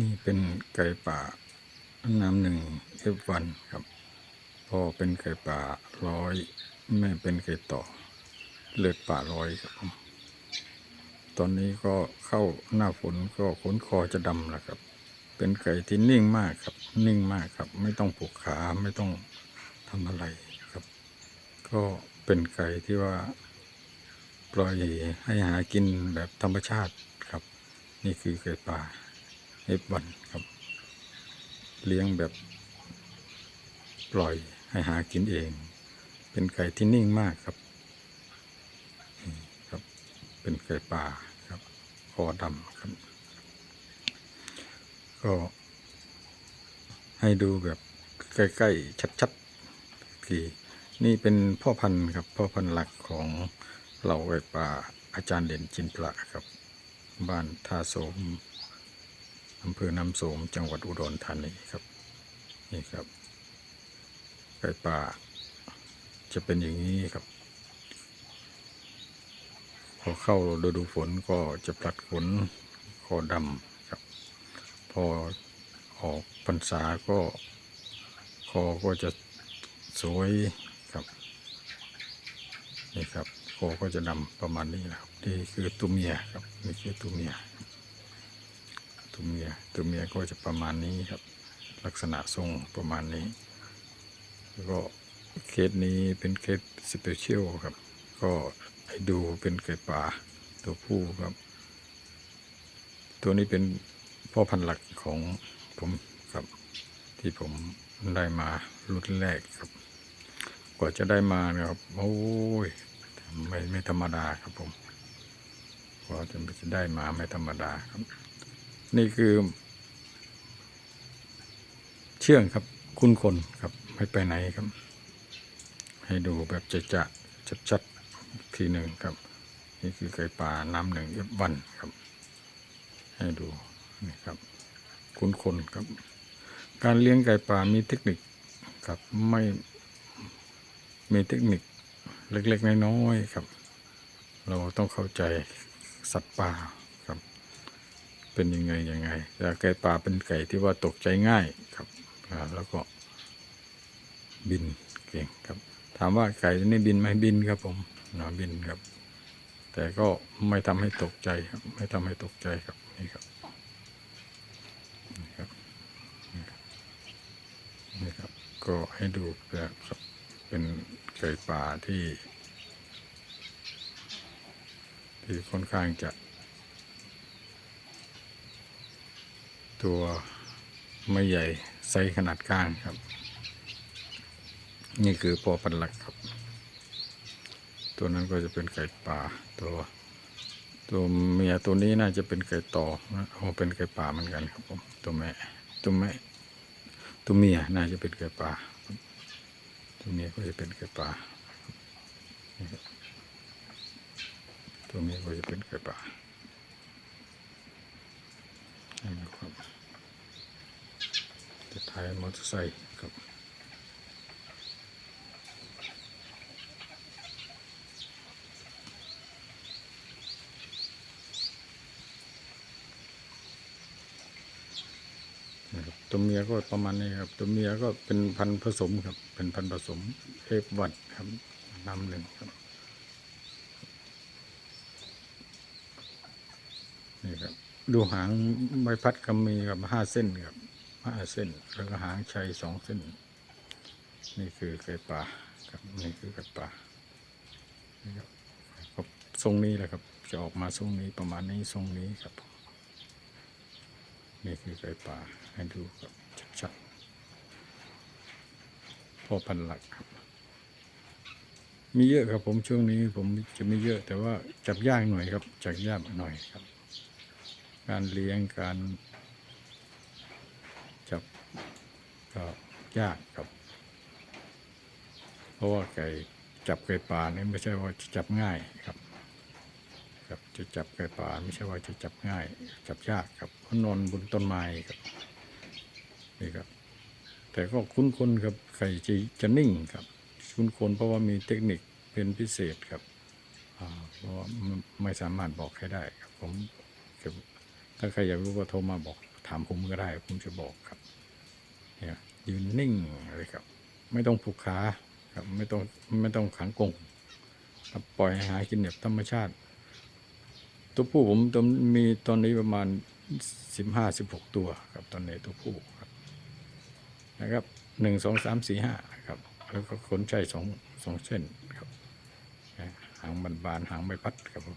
นี่เป็นไก่ป่าน้ำหนึ่งเอฟวันครับ พ่อเป็นไก่ป่าร้อย แม่เป็นไก่ต่อ เลือดป่าร้อยครับผมตอนนี้ก็เข้าหน้าฝนก็ขนคอจะดำแล้วครับ เป็นไก่ที่นิ่งมากครับ นิ่งมากครับ ไม่ต้องผูกขาไม่ต้องทำอะไรครับ ก็เป็นไก่ที่ว่า ปล่อยให้หากินแบบธรรมชาติครับ นี่คือไก่ป่า เอฟวันครับ เลี้ยงแบบปล่อยให้หากินเอง เป็นไก่ที่นิ่งมากครับครับ เป็นไก่ป่าครับ คอดำครับ ก็ให้ดูแบบใกล้ๆชัดๆทีนี่เป็นพ่อพันธุ์ครับ พ่อพันธุ์หลักของเหล่าไก่ป่าอาจารย์เด่นจินพระครับ บ้านท่าโสม อำเภอน้ำโสมจังหวัดอุดรธานีครับ นี่ครับไก่ป่า จะเป็นอย่างนี้ครับ พอเข้าฤดูฝนก็จะปลัดขนคอดำครับ พอออกพรรษาก็คอก็จะสวยครับนี่ครับคอก็จะดำประมาณนี้นะครับนี่คือตัวเมียครับนี่คือตัวเมีย ตัวเมียตัวเมียก็จะประมาณนี้ครับ ลักษณะทรงประมาณนี้แล้วก็เคสนี้เป็นเคสสเปเชียลครับ ก็ให้ดูเป็นไก่ป่าตัวผู้ครับ ตัวนี้เป็นพ่อพันธุ์หลักของผมครับ ที่ผมได้มารุ่นแรกครับ กว่าจะได้มานะครับ โอ้ยไม่ไม่ธรรมดาครับผมกว่าจะได้มาไม่ธรรมดาครับ นี่คือ เชื่องครับ คุ้นคนครับ ไม่ไปไหนครับ ให้ดูแบบจะจะชัดชัดๆทีหนึ่งครับ นี่คือไก่ป่าน้ำหนึ่งเอฟวันครับ ให้ดูนี่ครับ คุ้นคนครับ การเลี้ยงไก่ป่ามีเทคนิคครับไม่มีเทคนิคเล็กๆน้อยๆครับ เราต้องเข้าใจสัตว์ป่า เป็นยังไงยังไงแต่ไก่ป่าเป็นไก่ที่ว่าตกใจง่ายครับแล้วก็บินเก่งครับ ถามว่าไก่นี่บินไหมบินครับผมนะบินครับ แต่ก็ไม่ทำให้ตกใจครับ ไม่ทำให้ตกใจครับนี่ครับนี่ครับนี่ครับ ก็ให้ดูแบบครับเป็นไก่ป่าที่ ที่ค่อนข้างจะ ตัวไม่ใหญ่ไซส์ขนาดกลางครับ นี่คือพอพันหลักครับ ตัวนั้นก็จะเป็นไก่ป่าตัว ตัวเมียตัวนี้น่าจะเป็นไก่ต่อนะโอ้เป็นไก่ป่าเหมือนกันครับผมตัวแม่ตัวแม่ตัวเมียน่าจะเป็นไก่ป่าตัวเมียก็จะเป็นไก่ป่าตัวเมียก็จะเป็นไก่ป่านี่นะครับ จะท้ายมอเตอร์ไซค์ครับตัวเมียก็ประมาณนี้ครับ ตัวเมียก็เป็นพันผสมครับ เป็นพันผสมเอฟวัดครับนำหนึ่งครับ นี่ครับ ดูหางใบพัดก็มีกับห้าเส้นครับ ห้าเส้น แล้วก็หางชัยสองเส้น นี่คือไก่ป่าครับนี่คือไก่ป่าครับทรงนี้แหละครับ จะออกมาทรงนี้ประมาณนี้ทรงนี้ครับ นี่คือไก่ป่าให้ดูครับชัดๆพ่อพันหลักครับ มีเยอะครับผมช่วงนี้ผมจะไม่เยอะ แต่ว่าจับยากหน่อยครับจับยากหน่อยครับ การเลี้ยงการจับ ก็ยากครับ เพราะว่าไก่จับไก่ป่านี่ไม่ใช่ว่าจะจับง่ายครับ ครับจะจับไก่ป่าไม่ใช่ว่าจะจับง่าย จับยากครับเพราะนอนบนต้นไม้ครับนี่ครับ แต่ก็คุ้นคนครับไก่จะจะนิ่งครับ คุ้นคนเพราะว่ามีเทคนิคเป็นพิเศษครับเพราะว่าไม่สามารถบอกใครได้ครับผมถ้าใครอยากรู้ก็โทรมาบอกถามผมก็ได้ ผมจะบอกครับ เนี่ยยืนนิ่งเลยครับ ไม่ต้องผูกขาครับไม่ต้องไม่ต้องขังกรงปล่อยให้หากินแบบธรรมชาติ ตัวผู้ผมตอนมีตอนนี้ประมาณสิบห้าสิบหกตัวครับตอนนี้ตัวผู้ครับนะครับหนึ่งสองสามสี่ห้าครับ แล้วก็ขนใจสองสองเส้นครับหางบานๆหางใบพัดครับผม